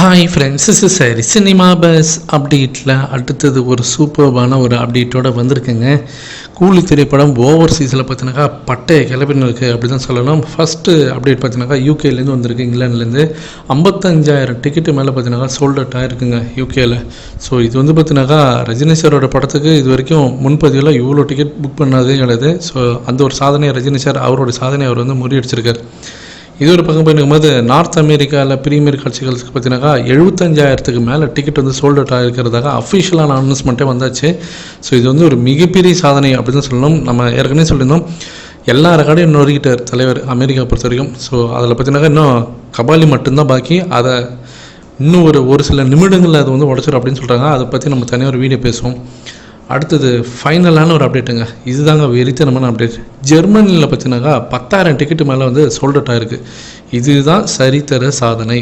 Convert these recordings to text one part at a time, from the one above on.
Hi friends is சரி cinema buzz அப்டேட்டில் அடுத்தது ஒரு சூப்பர்பான ஒரு அப்டேட்டோட வந்திருக்குங்க. கூலி திரைப்படம் ஓவர்சீஸில் பார்த்தினாக்கா பட்டைய கிளப்பின்னு இருக்குது அப்படி தான் சொல்லலாம் ஃபஸ்ட்டு அப்டேட் பார்த்தீங்கன்னாக்கா யூகேலேருந்து வந்திருக்கு இங்கிலாந்துலேருந்து ஐம்பத்தஞ்சாயிரம் டிக்கெட்டு மேலே பார்த்தீங்கன்னாக்கா சோல்ட் அவுட் ஆகிருக்குங்க யூகேல ஸோ இது வந்து பார்த்தீங்கன்னாக்கா ரஜினி சாரோட படத்துக்கு இது வரைக்கும் முன்பதிவில் இவ்வளோ டிக்கெட் புக் பண்ணாதே கிடையாது. ஸோ அந்த ஒரு சாதனையை ரஜினி சார் அவரோட சாதனையை அவர் வந்து முறியடிச்சிருக்கார். இது ஒரு பக்கம் போயிருக்கும்போது நார்த் அமெரிக்காவில் பிரீமியர் காட்சிகளுக்கு பார்த்தீங்கன்னாக்கா எழுபத்தஞ்சாயிரத்துக்கு மேலே டிக்கெட் வந்து சோல்ட் அவுட் ஆகிருக்கிறதாக அஃபிஷியலான அனௌன்ஸ்மெண்ட்டே வந்தாச்சு. ஸோ இது வந்து ஒரு மிகப்பெரிய சாதனை அப்படின்னு சொல்லணும். நம்ம ஏற்கனவே சொல்லியிருந்தோம். எல்லா ரெக்கார்டையும் நொறுக்கிட்டார் தலைவர் அமெரிக்கா பொறுத்த வரைக்கும். ஸோ அதில் பார்த்தீங்கன்னாக்கா இன்னும் கபாலி மட்டும்தான் பாக்கி. அதை இன்னும் ஒரு ஒரு சில நிமிடங்களில் அது வந்து உடச்சிடும் அப்படின்னு சொல்கிறாங்க அதை பற்றி நம்ம தனியாக ஒரு வீடியோ பேசுவோம். அடுத்தது ஃபைனலான ஒரு அப்டேட்டுங்க இதுதாங்க வெறித்தனமான அப்டேட் ஜெர்மனியில் பார்த்தீங்கன்னாக்கா பத்தாயிரம் டிக்கெட்டு மேலே வந்து சோல்டட்டாக இருக்குது இதுதான் சரித்தர சாதனை.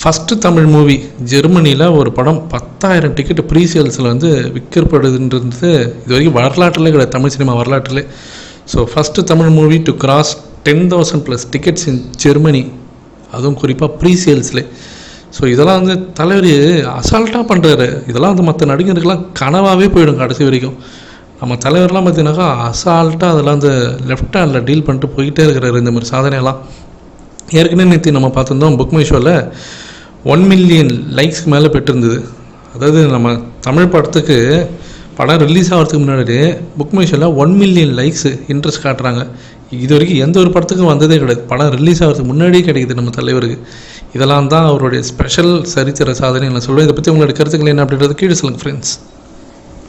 ஃபஸ்ட்டு தமிழ் மூவி ஜெர்மனியில் ஒரு படம் பத்தாயிரம் டிக்கெட் ப்ரீ சேல்ஸில் வந்து விற்கப்படுதுன்றது இது வரைக்கும் வரலாற்றிலே கிடையாது. தமிழ் சினிமா வரலாற்றிலே. So first Tamil movie to cross ten thousand plus tickets in Germany அதுவும் குறிப்பாக ப்ரீ சேல்ஸ்லே ஸோ இதெல்லாம் வந்து தலைவர் அசால்ட்டாக பண்ணுறாரு இதெல்லாம் வந்து மற்ற நடிகருக்கெல்லாம் கனவாகவே போயிடும் கடைசி வரைக்கும். நம்ம தலைவர்லாம் பார்த்தீங்கன்னாக்கா அசால்ட்டாக அதெல்லாம் வந்து லெஃப்ட் ஹேண்டில் டீல் பண்ணிட்டு போயிட்டே இருக்கிறாரு இந்த மாதிரி சாதனையெல்லாம். ஏற்கனவே நேற்று நம்ம பார்த்துருந்தோம் புக் மை ஷோவில் ஒன் மில்லியன் லைக்ஸ்க்கு மேலே பெற்றிருந்தது. அதாவது நம்ம தமிழ் படத்துக்கு படம் ரிலீஸ் ஆகிறதுக்கு முன்னாடி புக் மை ஷோவில் ஒன் மில்லியன் லைக்ஸ் இன்ட்ரெஸ்ட் காட்டுறாங்க. இது வரைக்கும் எந்த ஒரு படத்துக்கும் வந்ததே கிடையாது. படம் ரிலீஸ் ஆகிறதுக்கு முன்னாடியே கிடைக்குது நம்ம தலைவருக்கு. இதெல்லாம் தான் அவருடைய ஸ்பெஷல் சரித்திர சாதனை. நான் சொல்லுவேன் இதை பற்றி உங்களுடைய கருத்துக்கள் என்ன அப்படின்றது கீழே சொல்லுங்கள் ஃப்ரெண்ட்ஸ்